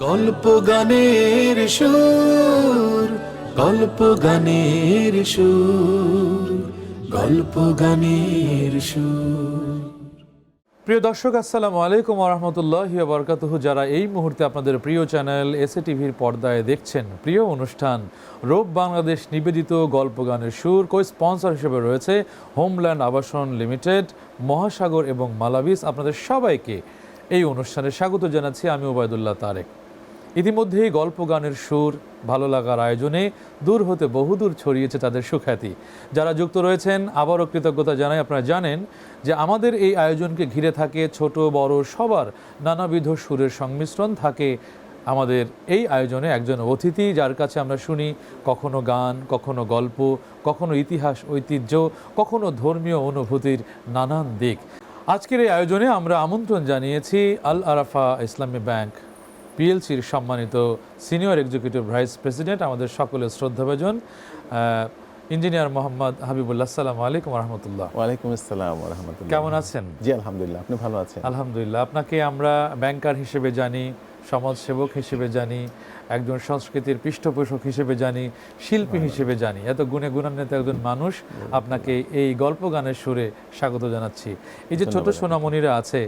গল্প গানের সুর, গল্প গানের সুর, গল্প গানের সুর। প্রিয় দর্শক, আসসালামু আলাইকুম রহমতুল্লাহ বরকাতহ। যারা এই মুহূর্তে আপনাদের প্রিয় চ্যানেল এসএ টিভির পর্দায় দেখছেন, প্রিয় অনুষ্ঠান, রোব বাংলাদেশ নিবেদিত গল্প গানের সুর কো স্পন্সর হিসেবে রয়েছে হোমল্যান্ড আবাসন লিমিটেড, মহাসাগর এবং মালাবিস। আপনাদের সবাইকে এই অনুষ্ঠানে স্বাগত জানাচ্ছি। আমি ওবায়দুল্লাহ তারেক। ইতিমধ্যেই গল্প গানের সুর, ভালো লাগার আয়োজনে দূর হতে বহুদূর ছড়িয়েছে তাদের সুখ্যাতি। যারা যুক্ত রয়েছেন, আবারও কৃতজ্ঞতা জানাই আপনারা জানেন যে আমাদের এই আয়োজনকে ঘিরে থাকে ছোট, বড়, সবার নানাবিধ সুরের সংমিশ্রণ থাকে আমাদের এই আয়োজনে একজন অতিথি যার কাছে আমরা শুনি কখনো গান, কখনো গল্প, কখনো ইতিহাস, ঐতিহ্য, কখনো ধর্মীয় অনুভূতির নানান দিক। আজকের এই আয়োজনে আমরা আমন্ত্রণ জানিয়েছি আল আরাফা ইসলামী ব্যাংক। পিএলসির সম্মানিত সিনিয়র এক্সিকিউটিভ ভাইস প্রেসিডেন্ট আমাদের সকলের শ্রদ্ধাভাজন ইঞ্জিনিয়ার মোহাম্মদ হাবিবুল্লাহ সালাম আলাইকুম রহমতুল্লাহ। ওয়ালাইকুম আসসালাম রহমতুল্লাহ। কেমন আছেন? জি আলহামদুলিল্লাহ আপনি ভালো আছেন? আলহামদুলিল্লাহ আপনাকে আমরা ব্যাংকার হিসেবে জানি সমাজসেবক হিসেবে জানি একজন সংস্কৃতির পৃষ্ঠপোষক হিসেবে জানি শিল্পী হিসেবে জানি। এত গুণে গুণান্বিত একজন মানুষ আপনাকে এই গল্প গানের সুরে স্বাগত জানাচ্ছি। এই যে ছোট সোনামণিরা আছে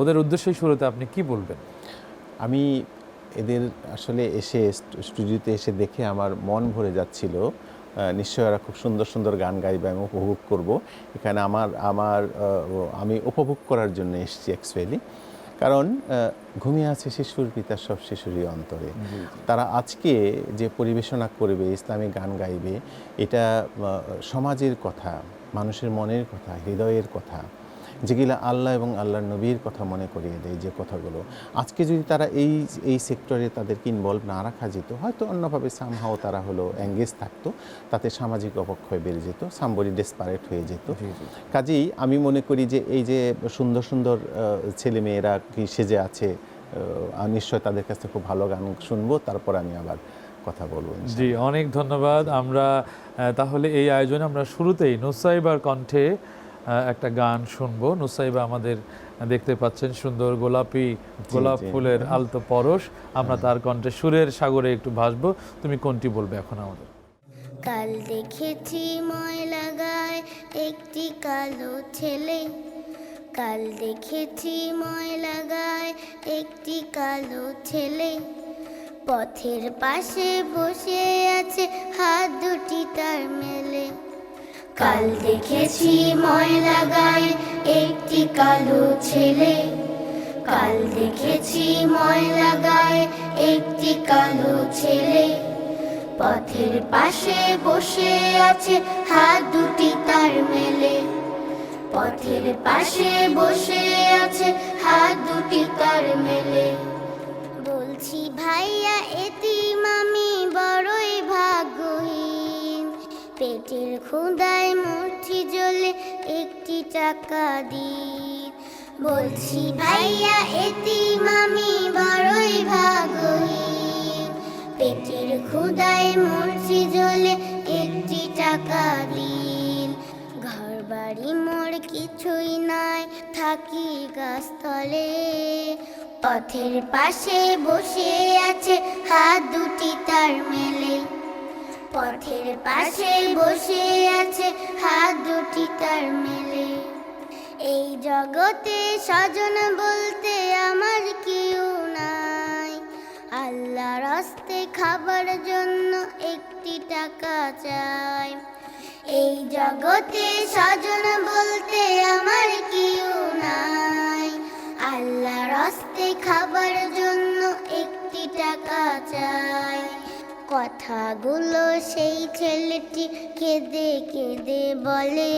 ওদের উদ্দেশ্যে শুরুতে আপনি কি বলবেন? আমি এদের আসলে এসে স্টুডিওতে এসে দেখে আমার মন ভরে যাচ্ছিল। আহ, নিশ্চয়ই ওরা খুব সুন্দর সুন্দর গান গাইবে আমি উপভোগ করব। এখানে আমার আমার আমি উপভোগ করার জন্য এসেছি অ্যাকচুয়ালি কারণ ঘুমিয়ে আছে শিশুর পিতার সব শিশুরই অন্তরে। তারা আজকে যে পরিবেশনা করবে ইসলামিক গান গাইবে এটা সমাজের কথা মানুষের মনের কথা হৃদয়ের কথা যেগুলো আল্লাহ এবং আল্লাহর নবীর কথা মনে করিয়ে দেয় যে কথাগুলো। আজকে যদি তারা এই এই সেক্টরে তাদেরকে ইনভলভ না রাখা যেত হয়তো অন্যভাবে সামহাও তারা হলো অ্যাঙ্গেজ থাকতো তাতে সামাজিক অবক্ষয় বেড়ে যেত সাম্বরি ডেসপারেট হয়ে যেত। কাজেই আমি মনে করি যে এই যে সুন্দর সুন্দর ছেলেমেয়েরা কি সেজে আছে নিশ্চয় তাদের কাছে খুব ভালো গান শুনব তারপর আমি আবার কথা বলব জি অনেক ধন্যবাদ। আমরা তাহলে এই আয়োজনে আমরা শুরুতেই নুসাইবার কণ্ঠে একটা গান শুনব। নুসাইবা আমাদের দেখতে পাচ্ছেন সুন্দর গোলাপি গোলাপ ফুলের আলতো পরশ। আমরা তার কণ্ঠে সুরের সাগরে একটু ভাসবো। তুমি কোনটি বলবে এখন আমাদের? কাল দেখেছি ময়লা গায়ে একটি কালো ছেলে। কাল দেখেছি ময়লা গায়ে একটি কালো ছেলে। পথের পাশে বসে আছে হাত দুটি তার মেলে। কাল দেখেছি ময়লা গায়ে একটি কালো ছেলে। কাল দেখেছি ময়লা গায়ে একটি কালো ছেলে। পথের পাশে বসে আছে হাত দুটি তার মেলে। পথের পাশে বসে আছে হাত দুটি তার মেলে। বলছি, ভাইয়া এতি পেটের ক্ষুদায় মূর্তি জ্বলে একটি টাকা দিন। বলছি, ভাইয়া এতি মামি বড়ই ভাগ্যহীন পেটের ক্ষুদায় মূর্তি জ্বলে একটি টাকা দিন। ঘর বাড়ি মোর কিছুই নাই, থাকি গাছতলে। পথের পাশে বসে আছে হাত দুটি তার মেলে। পথের পাশে বসে আছে হাত দুটি তার মেলে। এই জগতে স্বজন বলতে আমার কেউ নাই। আল্লাহ রাস্তে খাবার জন্য একটি টাকা চাই। এই জগতে স্বজন বলতে আমার কথাগুলো সেই ছেলেটি কেঁদে কেঁদে বলে,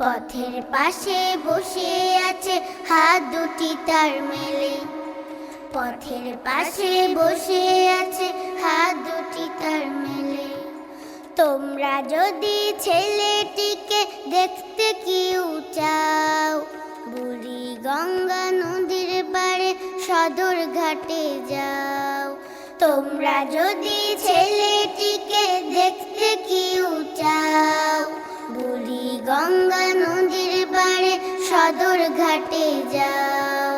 পথের পাশে বসে আছে হাত দুটি তার মেলে। পথের পাশে বসে আছে হাত দুটি তার মেলে। তোমরা যদি ছেলেটিকে দেখতে কেউ চাও, বুড়ি গঙ্গা নদীর পাড়ে সদর ঘাটে যাও। তোমরা যদি ছেলেটিকে দেখতে কেউ চাও, বুড়ি গঙ্গা নদীর পাড়ে সদর ঘাটে যাও।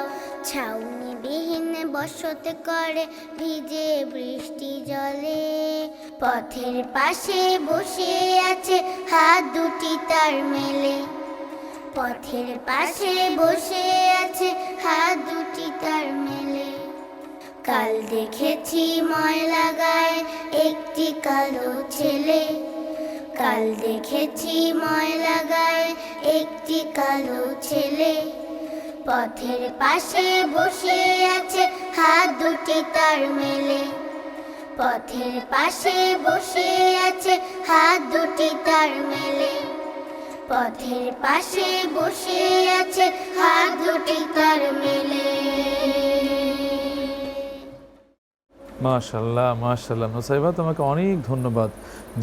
ছাউনি বিহীন বস বসত করে ভিজে বৃষ্টি জলে, পথের পাশে বসে আছে হাত দুটি তার মেলে। পথের পাশে বসে আছে হাত দুটি তার মেলে। কাল দেখেছি ময়লা গায়ে একটি কালো ছেলে। কাল দেখেছি ময়লা গায়ে একটি কালো ছেলে। পথের পাশে বসে আছে হাত দুটি তার মেলে। পথের পাশে বসে আছে হাত দুটি তার মেলে। পথের পাশে বসে আছে হাত দুটি তার মেলে। মাশাল্লাহ মাশাল্লাহ নুসাইবা তোমাকে অনেক ধন্যবাদ।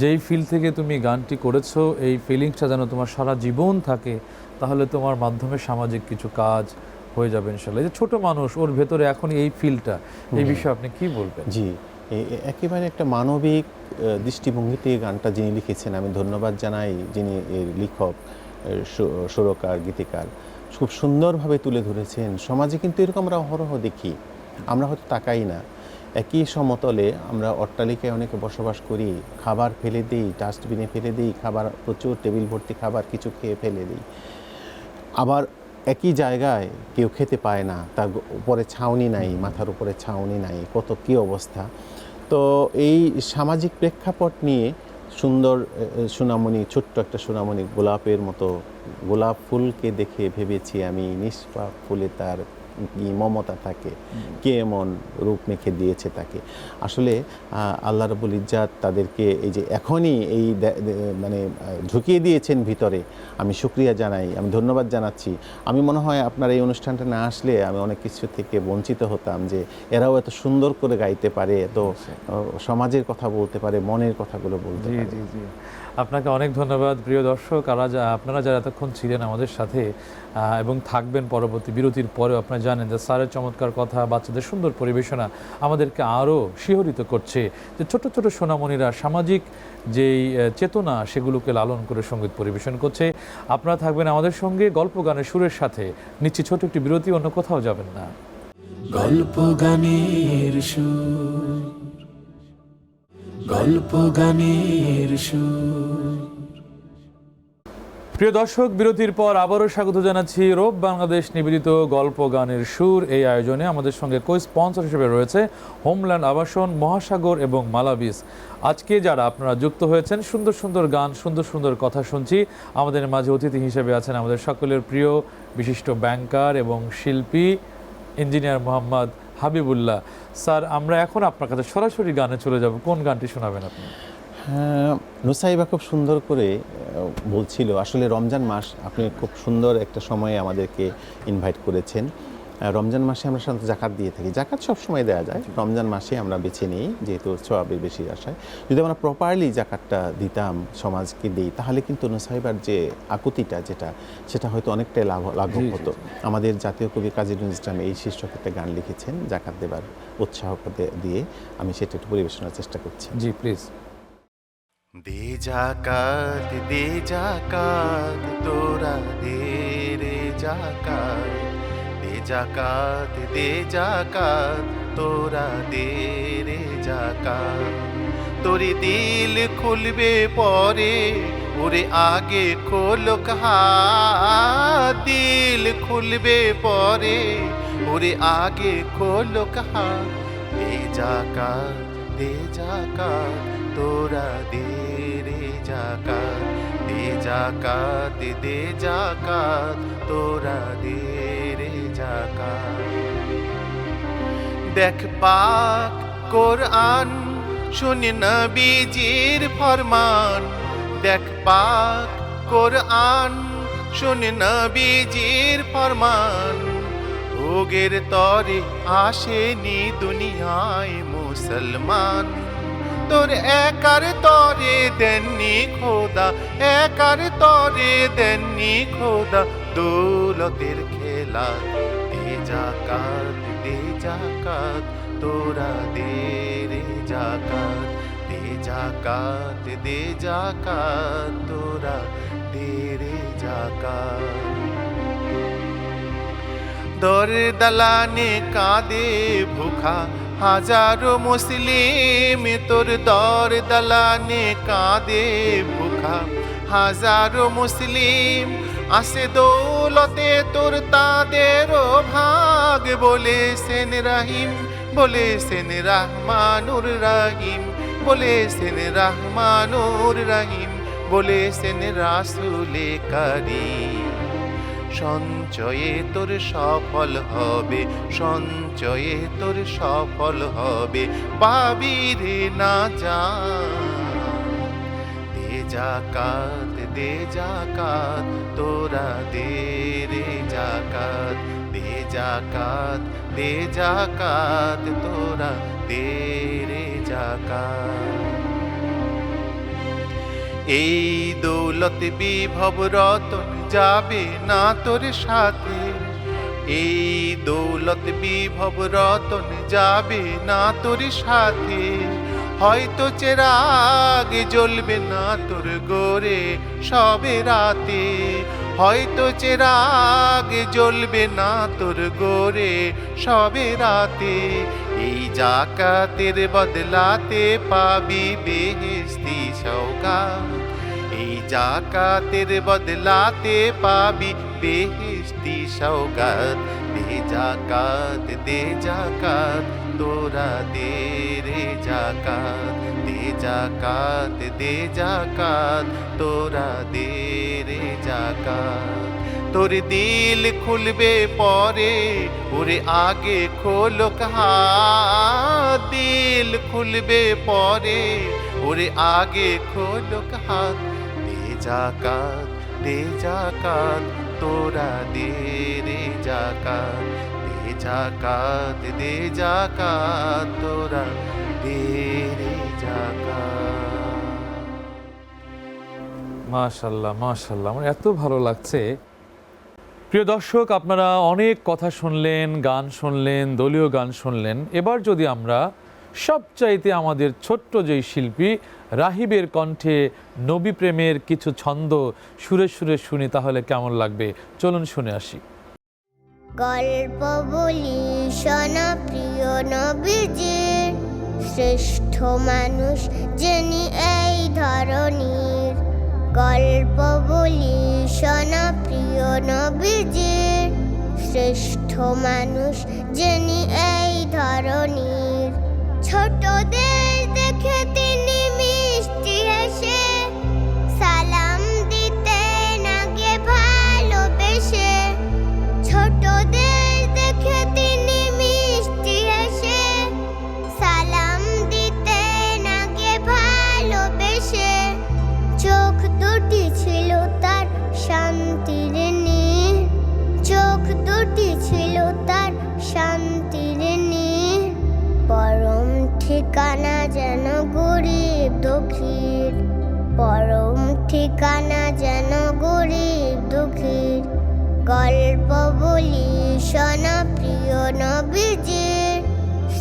যেই ফিল থেকে তুমি গানটি করেছ এই ফিলিংসটা যেন তোমার সারা জীবন থাকে তাহলে তোমার মাধ্যমে সামাজিক কিছু কাজ হয়ে যাবে ইনশাল্লাহ এই যে ছোট মানুষ ওর ভেতরে এখন এই ফিলটা এই বিষয়ে আপনি কি বলবেন? জি একেবারে একটা মানবিক দৃষ্টিভঙ্গিতে এই গানটা যিনি লিখেছেন আমি ধন্যবাদ জানাই যিনি এর লেখক সুরকার গীতিকার। খুব সুন্দরভাবে তুলে ধরেছেন। সমাজে কিন্তু এরকম আমরা অহরহ দেখি। আমরা হয়তো তাকাই না। একই সমতলে আমরা অট্টালিকায় অনেকে বসবাস করি, খাবার ফেলে দিই ডাস্টবিনে ফেলে দিই, খাবার, প্রচুর টেবিল ভর্তি খাবার কিছু খেয়ে ফেলে দিই। আবার একই জায়গায় কেউ খেতে পায় না, তার উপরে ছাউনি নাই, মাথার উপরে ছাউনি নাই, কত কী অবস্থা। তো এই সামাজিক প্রেক্ষাপট নিয়ে সুন্দর সোনামণি, ছোট্ট একটা সোনামণি গোলাপের মতো গোলাপ ফুলকে দেখে ভেবেছি আমি, নিষ্পাপ ফুলে তার মমতা থাকে কে এমন রূপ মেখে দিয়েছে তাকে। আসলে আল্লাহ রবুল ইজ্জাত তাদেরকে এই যে এখনই এই মানে ঢুকিয়ে দিয়েছেন ভিতরে আমি শুক্রিয়া জানাই আমি ধন্যবাদ জানাচ্ছি। আমি মনে হয় আপনার এই অনুষ্ঠানটা না আসলে আমি অনেক কিছু থেকে বঞ্চিত হতাম যে এরাও এত সুন্দর করে গাইতে পারে এত সমাজের কথা বলতে পারে মনের কথাগুলো বলতে পারে। আপনাকে অনেক ধন্যবাদ, প্রিয় দর্শক। আর আপনারা যারা এতক্ষণ ছিলেন আমাদের সাথে এবং থাকবেন পরবর্তী বিরতির পরেও আপনারা জানেন যে স্যারের চমৎকার কথা, বাচ্চাদের সুন্দর পরিবেশনা আমাদেরকে আরও শিহরিত করছে। যে ছোট ছোট সোনামণিরা সামাজিক যেই চেতনা, সেগুলোকে লালন করে সংগীত পরিবেশন করছে। আপনারা থাকবেন আমাদের সঙ্গে গল্প গানের সুরের সাথে। নিচ্ছি ছোট একটি বিরতি, অন্য কোথাও যাবেন না। গল্প গানের সুর। গল্প গানের প্রিয় দর্শক, বিরতির পর আবারও স্বাগত জানাচ্ছি রোব বাংলাদেশ নিবেদিত গল্প গানের সুর এই আয়োজনে। আমাদের সঙ্গে কো স্পন্সর হিসেবে রয়েছে হোমল্যান্ড আবাসন মহাসাগর এবং মালাবিস আজকে যারা আপনারা যুক্ত হয়েছেন, সুন্দর সুন্দর গান, সুন্দর সুন্দর কথা শুনছি। আমাদের মাঝে অতিথি হিসেবে আছেন আমাদের সকলের প্রিয় বিশিষ্ট ব্যাংকার এবং শিল্পী, ইঞ্জিনিয়ার মোহাম্মদ হাবিবুল্লাহ, স্যার, আমরা এখন আপনার কাছে সরাসরি গানে চলে যাব। কোন গানটি শোনাবেন আপনি? হ্যাঁ নুসাইবা খুব সুন্দর করে বলছিল, আসলে রমজান মাস, আপনি খুব সুন্দর একটা সময়ে আমাদেরকে ইনভাইট করেছেন। রমজান মাসে আমরা সাধারণত জাকাত দিয়ে থাকি। জাকাত সব সময় দেওয়া যায়। রমজান মাসে আমরা বেছে নিই যেহেতু সবাবের বেশি আশায়। যদি আমরা প্রপারলি জাকাতটা দিতাম সমাজকে দিই তাহলে কিন্তু নুসাইবার যে আকুতিটা যেটা সেটা হয়তো অনেকটাই লাভ লাঘব হতো। আমাদের জাতীয় কবি কাজী নজরুল ইসলাম এই শীর্ষক একটা গান লিখেছেন জাকাত দেবার উৎসাহ দে- দিয়ে। আমি সেটা একটু পরিবেশনার চেষ্টা করছি। জি প্লিজ দে জাকাত দে জাকাত তোরা দে রে জাকাত। জাকাত, দে জাকাত, তোরা দে রে জাকাত। তোরে দিল খুলবে পরে, ওরে আগে খোলক হাত। দিল খুলবে পরে, ওরে আগে খোলক হাত। দে জাকাত দে জাকাত, তোরা দে রে জাকাত। দে জাকাত দে জাকাত, তোরা দে রে দেখ পাক কোরআন, শুনি নবীজির ফরমান। দেখ পাক কোরআন, শুনি নবীজির ফরমান। ভোগের তরে আসেনি দুনিয়ায় মুসলমান। তোর একার তরে দেননি খোদা, একার তরে দেননি খোদা, দৌলতের খেলা। জাকাত, দে জাকাত, তোরা দে রে জাকাত, দে জাকাত দে জাকাত, তোরা দে রে জাকাত। দর দালানে কাঁদে ভুখা, হাজারো মুসলিম, তোর দর দালানে কাঁদে ভুখা, হাজারো মুসলিম আসে দৌলতে তোর তাদেরও ভাগ। বলেছেন রাহিম বলে বলেছেন রাহমানুর রাহিম, বলেছেন রাহমানুর রাহিম, বলেছেন রাসুলে কারিম। সঞ্চয়ে তোর সফল হবে, সঞ্চয়ে তোর সফল হবে, পাবি রে না যা। দে জাকাত দে জাকাত, তোরা দে রে জাকাত, দে জাকাত দে জাকাত, তোরা দে রে জাকাত। এই দৌলত বিভব রতন যাবে না তোর সাথে। এই দৌলত বিভব রতন যাবে না তোর সাথে। হয়তো চেরাগ জ্বলবে না তোর গোরে সবে রাতে। হয়তো চেরাগ জ্বলবে না তোর গোরে সবে রাতে। এই জাকাতের বদলাতে পাবি বেহেস্তি সৌগাত এই জাকাতের বদলাতে পাবি বেহেস্তি সৌগাত দে জাকাত দে জাকাত। তোরা দে রে জাকাত, দে জাকাত দে জাকাত তোরা দে রে জাকাত। তোর দিল খুলবে পরে, ওরে আগে খোলো হাত দিল খুলবে পরে, ওরে আগে খোলো হাত দে জাকাত দে জাকাত তোরা দে রে জাকাত। জাকাত দে জাকাত, তোরা দে রে জাকাত। মাশাল্লাহ মাশাল্লাহ, আমার এত ভালো লাগছে। প্রিয় দর্শক, আপনারা অনেক কথা শুনলেন, গান শুনলেন, দলীয় গান শুনলেন। এবার যদি আমরা সবচাইতে আমাদের ছোট্ট যেই শিল্পী, রাহিবের কণ্ঠে নবী প্রেমের কিছু ছন্দ সুরে সুরে শুনি, তাহলে কেমন লাগবে? চলুন শুনে আসি। গল্প বলি, শোনা প্রিয় নবীজির শ্রেষ্ঠ মানুষ যিনি এই ধরনীর গল্প বলি, শোনা প্রিয় নবীজির শ্রেষ্ঠ মানুষ যিনি এই ধরনীর ছোটদের দেখে তিনি মিষ্টি হেসে তার শান্তির নীর, পরম ঠিকানা যেন গরিব দুঃখীর। পরম ঠিকানা যেন গরিব দুঃখীর। গল্প বলি শোনা প্রিয় নবীজির।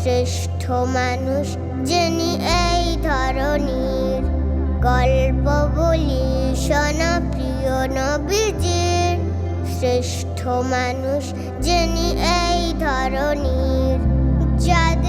শ্রেষ্ঠ মানুষ যিনি এই ধরনীর গল্প বলি শোনা প্রিয় নবীজির। শ্রেষ্ঠ মানুষ যিনি এই ধরনীর যাদের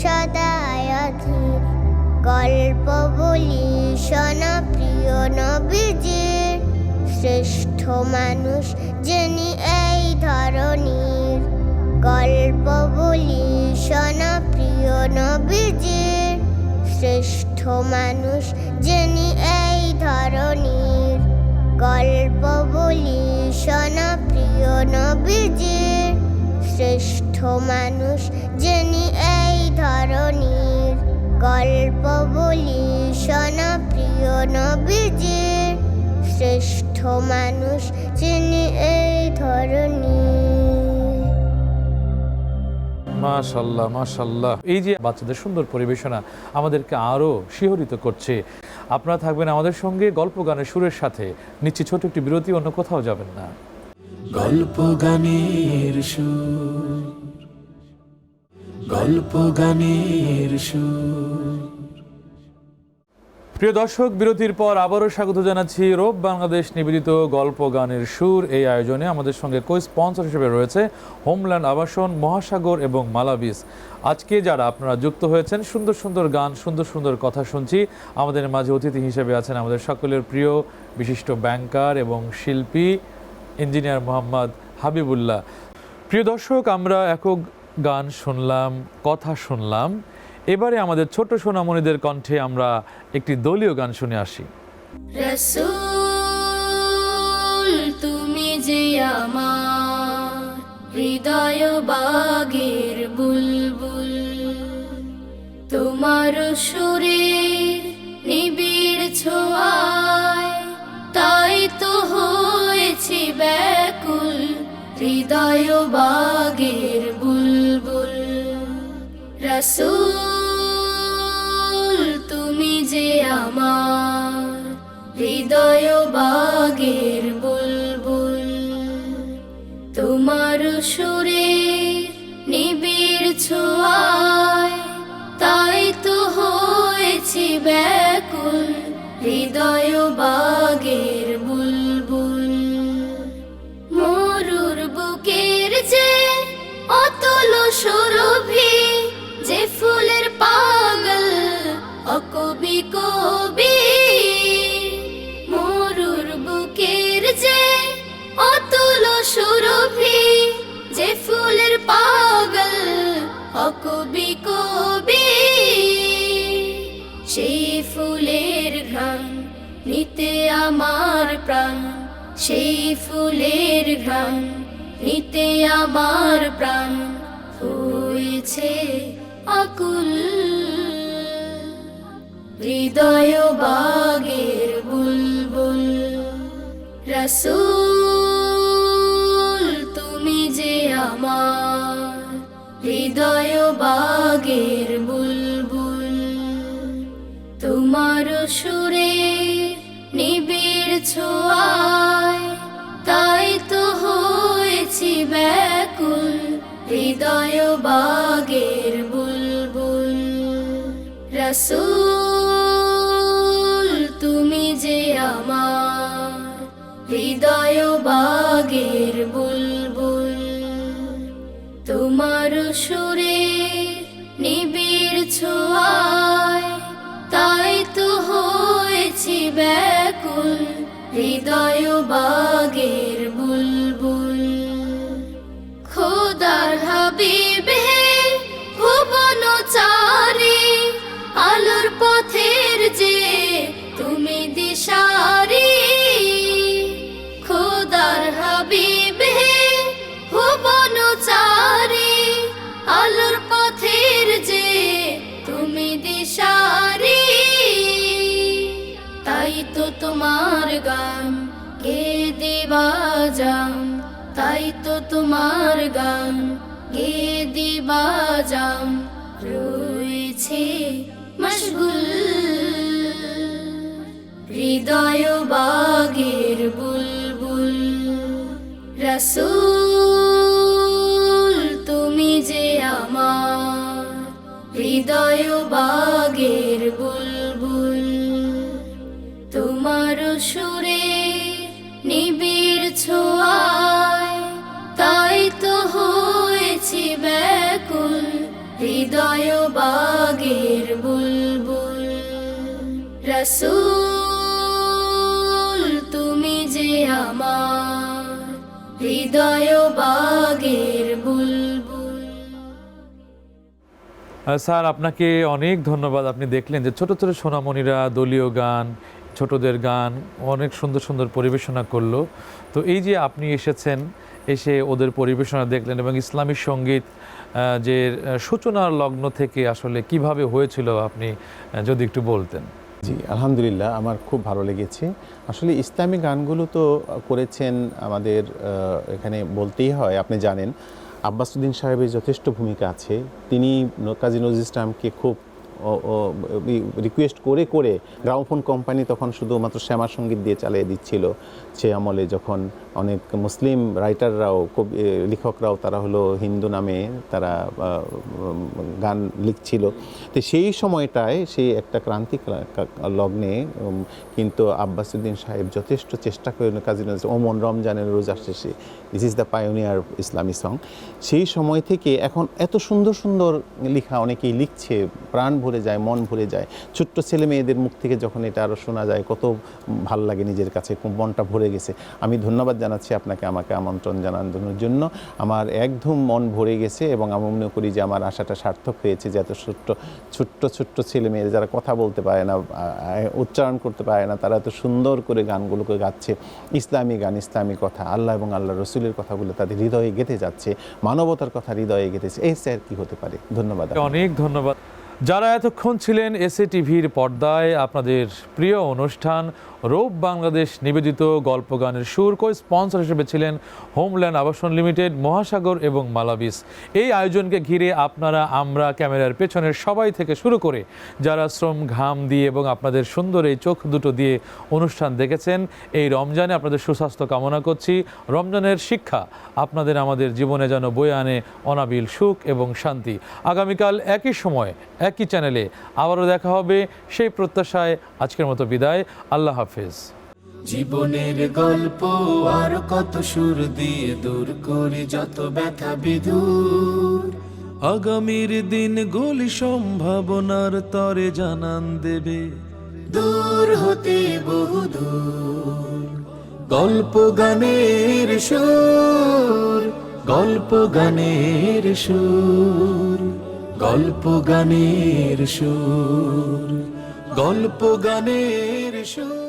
সদায় অধীর গল্প বলি শোনা প্রিয় নবীজির। শ্রেষ্ঠ মানুষ যিনি এই ধরনীর গল্প বলি শোনা প্রিয় নবীজির। শ্রেষ্ঠ মানুষ যিনি এই ধরনীর গল্প বলি শোনা প্রিয় নবীজির। শ্রেষ্ঠ মানুষ যিনি ধরনীর গল্প বলি শোনা প্রিয় নবীজির। শ্রেষ্ঠ মানুষ যিনি এই ধরনী মাশাল্লাহ মাশাল্লাহ। এই যে বাচ্চাদের সুন্দর পরিবেশনা আমাদেরকে আরও শিহরিত করছে। আপনারা থাকবেন আমাদের সঙ্গে গল্প গানের সুরের সাথে। নিচ্ছি ছোট একটি বিরতি অন্য কোথাও যাবেন না। গল্প গানের সুর। গল্প গানের সুর। প্রিয় দর্শক, বিরতির পর আবারও স্বাগত জানাচ্ছি রোব বাংলাদেশ নিবেদিত গল্প গানের সুর এই আয়োজনে। আমাদের সঙ্গে কো স্পন্সর হিসেবে রয়েছে হোমল্যান্ড আবাসন মহাসাগর এবং মালাবিস আজকে যারা আপনারা যুক্ত হয়েছেন, সুন্দর সুন্দর গান, সুন্দর সুন্দর কথা শুনছি। আমাদের মাঝে অতিথি হিসেবে আছেন আমাদের সকলের প্রিয় বিশিষ্ট ব্যাংকার এবং শিল্পী, ইঞ্জিনিয়ার মোহাম্মদ হাবিবুল্লাহ। প্রিয় দর্শক, আমরা একক গান শুনলাম, কথা শুনলাম। এবারে আমাদের ছোট সোনামণিদের কণ্ঠে আমরা একটি দলীয় গান শুনে আসি। তুমি যে আমার হৃদয় বাগের বুলবুল, তোমার সুরে নিবিড় ছোঁয়ায়, তাই তো হয়েছি ব্যাকুল, হৃদয় বাগের রসুল, তুমি যে আমার হৃদয় বাগের বুলবুল, তোমার সুরে নিবিড় ছোঁয়ায়, তাই তো হয়েছি ব্যাকুল, হৃদয় বাগের অকবি কবি, সেই ফুলের ঘ্রাণ নিতে আমার প্রাণ। সেই ফুলের ঘ্রাণ নিতে আমার প্রাণ। হয়েছে আকুল হৃদয় বাগের বুলবুল। রসুল সুরে নিবিড় ছোঁয়ায়, তাই তো হয়েছি ব্যাকুল, হৃদয় বাগের বুলবুল। রসুল, তুমি যে আমার হৃদয় বাগের বুলবুল। তোমার সুরে নিবিড় ছোঁয়ায় ব্যাকুল হৃদয় বাগের গান গে দিবা তাই তো তোমার গান গে দিবা যাম রয়েছে মশগুল। হৃদয় বাগের বুলবুল, রসুল তুমি যে আমার, হৃদয় বাগের বুলবুল সুরে নিবিড় ছোঁয়ায়, তাই তো হয়েছি ব্যাকুল, হৃদয় বাগের বুলবুল। রসুল, তুমি যে আমার হৃদয় বাগের বুলবুল। স্যার, আপনাকে অনেক ধন্যবাদ। আপনি দেখলেন যে ছোট ছোট সোনামণিরা দলীয় গান ছোটদের গান অনেক সুন্দর সুন্দর পরিবেশনা করল। তো এই যে আপনি এসেছেন, এসে ওদের পরিবেশনা দেখলেন এবং ইসলামী সংগীত যে সূচনার লগ্ন থেকে আসলে কীভাবে হয়েছিল আপনি যদি একটু বলতেন। জি, আলহামদুলিল্লাহ, আমার খুব ভালো লেগেছে। আসলে ইসলামী গানগুলো তো করেছেন আমাদের এখানে বলতেই হয়, আপনি জানেন আব্বাসুদ্দিন সাহেবের যথেষ্ট ভূমিকা আছে। তিনি কাজী নজরুল ইসলামকে খুব রিকোয়েস্ট করে করে গ্রামোফোন কোম্পানি তখন শুধুমাত্র শ্যামা সংগীত দিয়ে চালিয়ে দিচ্ছিল। সে আমলে যখন অনেক মুসলিম রাইটাররাও কবি লেখকরাও তারা হলো হিন্দু নামে তারা গান লিখছিল। তো সেই সময়টায় সেই একটা ক্রান্তি লগ্নে কিন্তু আব্বাসুদ্দিন সাহেব যথেষ্ট চেষ্টা করেন কাজী নজরুল ওমন রমজানের রোজা শেষে। দিস ইজ দ্য পায়োনিয়ার ইসলামী সং সেই সময় থেকে এখন এত সুন্দর সুন্দর লেখা অনেকেই লিখছে, প্রাণ ভরে যায়, মন ভরে যায়। ছোট্ট ছেলে মেয়েদের মুখ থেকে যখন এটা আরও শোনা যায়, কত ভালো লাগে নিজের কাছে মনটা ভরে গেছে। আমি ধন্যবাদ জানাচ্ছি আপনাকে আমাকে আমন্ত্রণ জানানোর জন্য। আমার একদম মন ভরে গেছে এবং আমি মনে করি যে আমার আশাটা সার্থক হয়েছে যে এত ছোট্ট ছোট্ট ছোট্ট ছেলে মেয়ে যারা কথা বলতে পারে না উচ্চারণ করতে পারে না, তারা এত সুন্দর করে গানগুলোকে গাচ্ছে। ইসলামী গান, ইসলামী কথা, আল্লাহ এবং আল্লাহ রসুলের কথাগুলো তাদের হৃদয়ে গেঁথে যাচ্ছে, মানবতার কথা হৃদয়ে গেঁথেছে এই স্যার কি হতে পারে? ধন্যবাদ অনেক ধন্যবাদ। যারা এতক্ষণ ছিলেন এসএ টিভির পর্দায়, আপনাদের প্রিয় অনুষ্ঠান রূপ বাংলাদেশ নিবেদিত গল্প গানের সুর কো স্পন্সর হিসেবে ছিলেন হোমল্যান্ড আবাসন লিমিটেড, মহাসাগর এবং মালাবিস। এই আয়োজনকে ঘিরে আপনারা, আমরা ক্যামেরার পেছনের সবাই থেকে শুরু করে যারা শ্রম ঘাম দিয়ে এবং আপনাদের সুন্দর এই চোখ দুটো দিয়ে অনুষ্ঠান দেখেছেন, এই রমজানে আপনাদের সুস্বাস্থ্য কামনা করছি। রমজানের শিক্ষা আপনাদের আমাদের জীবনে যেন বয়ে আনে অনাবিল সুখ এবং শান্তি। আগামীকাল একই সময়, একই চ্যানেলে আবারও দেখা হবে। সেই প্রত্যাশায় আজকের মতো বিদায়। আল্লাহ হাফেজ। জীবনের গল্প আর কত সুর দিয়ে দূর করে যত ব্যথা বিদূর আগামীর দিন গুলি সম্ভাবনার তরে জানান দেবে। দূর হতে বহু দূর। গল্প গানের সুর, গল্প গানের সুর, গল্প গানের সুর, গল্প গানের সুর।